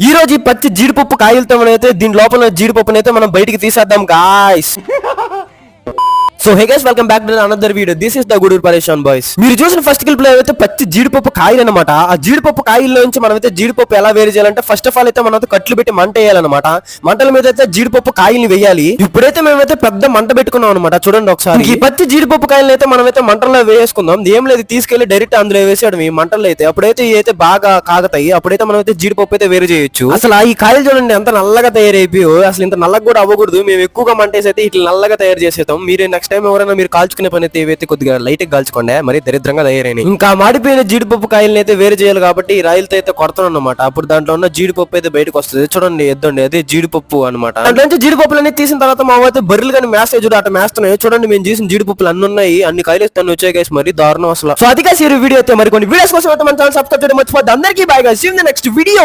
ఈ రోజు ఈ పచ్చి జీడిపప్పు కాయలతో మనం అయితే దీని లోపల జీడిపప్పునైతే మనం బయటికి తీసేద్దాం guys so hey guys welcome back to another video this is the Gudur Pareshan boys మీరు చూసిన ఫస్ట్ క్లిప్లో అయితే పచ్చి జీడిపప్పు కాయలు అనమాట ఆ జీడిపప్పు కాయల్లో నుంచి మనం అయితే జీడిపప్పు ఎలా వేరు చేయాలంటే ఫస్ట్ ఆఫ్ ఆల్ అయితే మనం కట్లు పెట్టి మంట వేయాలన్నమాట. మంటల మీద అయితే జీడిపప్పు కాయల్ని వేయాలి. ఇప్పుడైతే మేమైతే పెద్ద మంట పెట్టుకున్నాం అనమాట చూడండి ఒకసారి. ఈ పచ్చి జీడిపప్పు కాయలు అయితే మనం అయితే మంటల్లో వేసుకుందాం ఏం లేదు తీసుకెళ్ళి డైరెక్ట్ అందులో వేసేయడం ఈ మంటల్లో అయితే అప్పుడైతే ఇవి అయితే బాగా కాగతాయి. అప్పుడైతే మనం అయితే జీడిపప్పు అయితే వేరు చేయొచ్చు. అసలు ఆ ఈ కాయలు చూడండి ఎంత నల్లగా తయారైపోయో అసలు ఇంత నల్లగా కూడా అవ్వకూడదు. మేము ఎక్కువగా మంటేసి అయితే ఇట్లా నల్లగా తయారు చేసేస్తాం. మీరు నెక్స్ట్ టైం ఎవరైనా మీరు కాల్చుకునే పని అయితే ఏవైతే కొద్దిగా లైట్ కాల్చుకోండి మరి దరిద్రంగా తయారైనాయి ఇంకా మాడిపోయిన జీడిపప్పు కాయలని అయితే వేరు చేయాలి కాబట్టి ఈ రాయిలతో అయితే కొడతాను అనమాట అప్పుడు దాంట్లో ఉన్న జీడిపప్పు అయితే బయటకు వస్తుంది. చూడండి ఎద్దండి అదే జీడిపప్పు అనమాట దాంట్లో నుంచి జీడిపప్పులన్నీ తీసిన తర్వాత మా అయితే బర్రెలు కానీ మేస్తాయి చూడు అటు మేస్తున్నాయి చూడండి మేము చేసిన జీడిపప్పులు అన్ని ఉన్నాయి. అన్ని కాయలు ఇస్తాను వచ్చాయి గైస్ మరి దారుణం అసలు. సో అది కాసి వీడియో అయితే మరి కొన్ని వీడియోస్ కోసం మన ఛానల్ సబ్స్క్రైబ్ చేయడం మర్చిపోద్ది అందరికీ బాగా సీ నెక్స్ట్ వీడియో